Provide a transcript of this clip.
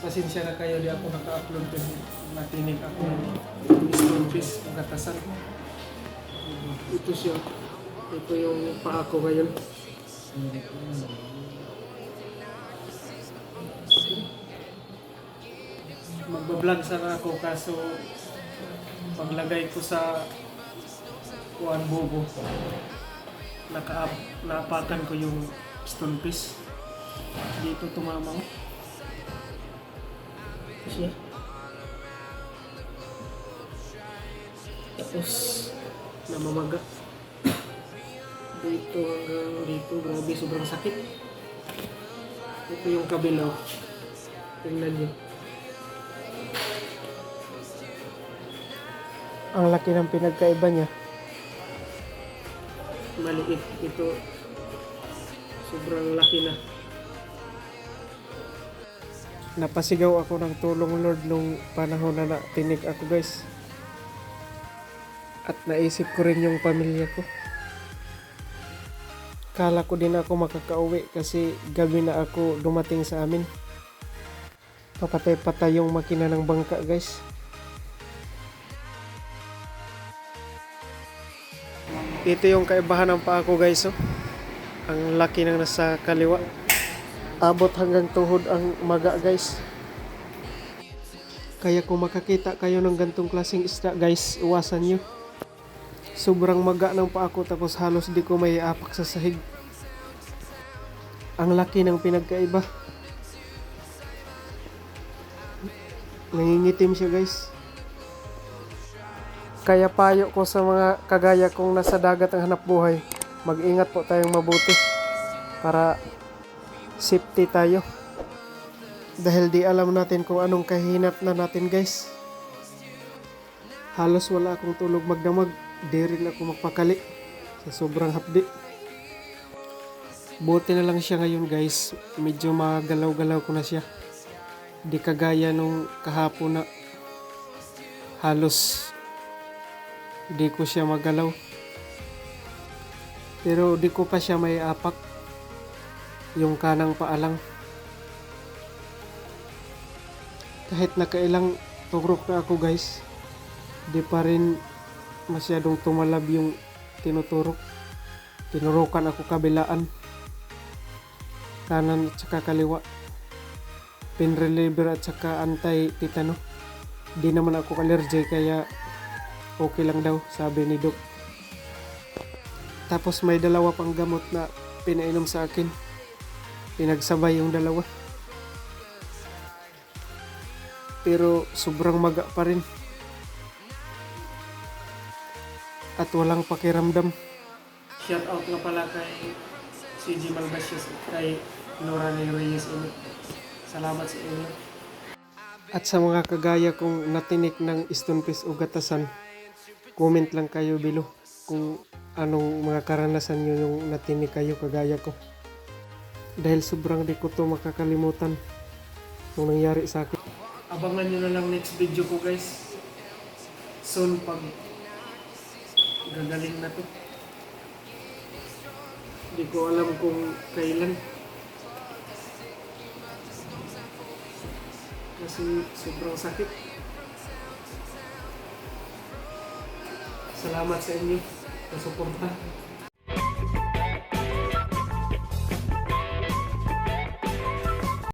pasensya na kayo di ako naka-upload din. Natinig ako. Ng stone fish gatasan ito siya. Ito yung paa ko ngayon. Magbablog sana ako kaso paglagay ko sa kuan bobo naka naapakan ko yung stone fish dito tumama. ko Siya tapos namamaga. Dito hanggang dito grabe sobrang sakit. Ito yung kabilaw tingnan nyo ang laki ng pinagkaiba niya. Maliit ito. Sobrang laki na napasigaw ako ng tulong Lord nung panahon na natinig ako guys at naisip ko rin yung pamilya ko kala ko din ako makakauwi kasi gabi na ako dumating sa amin papatay-patay yung makina ng bangka guys Ito yung kaibahan ng paa ko guys. Oh. Ang laki ng nasa kaliwa. Abot hanggang tuhod ang maga guys. Kaya kung makakita kayo ng gantong klaseng isda guys, iwasan nyo. Sobrang maga ng paa ko tapos halos di ko may apak sa sahig. Ang laki ng pinagkaiba. Nangingitim siya guys. Kaya payo ko sa mga kagaya kong nasa dagat ang hanap buhay, mag-ingat po tayong mabuti para safety tayo. Dahil di alam natin kung anong kahinat na natin guys. Halos wala akong tulog magdamag, di rin ako magpakali sa sobrang hapdi. Buti na lang siya ngayon guys, medyo magalaw-galaw ko na siya. Di kagaya nung kahapon na halos di ko siya magalaw. Pero di ko pa siya may apak. Yung kanang paalang. Kahit nakailang tugrok na ako guys, di pa rin masyadong tumalab yung tinuturok. Tinurukan ako kabilaan. Kanan at saka kaliwa. Pin reliever at saka anti-tetano. Di naman ako allergic kaya okay lang daw, sabi ni Doc. Tapos may dalawa pang gamot na pinainom sa akin. Pinagsabay yung dalawa. Pero sobrang maga pa rin. At walang pakiramdam. Shout out nga pala kay CG Malbasius kay Nora Reyes ini. Salamat sa inyo. At sa mga kagaya kong natinik ng stonefist o gatasan, comment lang kayo below kung anong mga karanasan nyo yung natinig kayo kagaya ko. Dahil sobrang di ko to makakalimutan nung nangyari sa akin. Abangan nyo na lang next video ko guys. Soon pag gagaling na to. Di ko alam kung kailan. Kasi sobrang sakit. Salamat sa inyo sa suporta.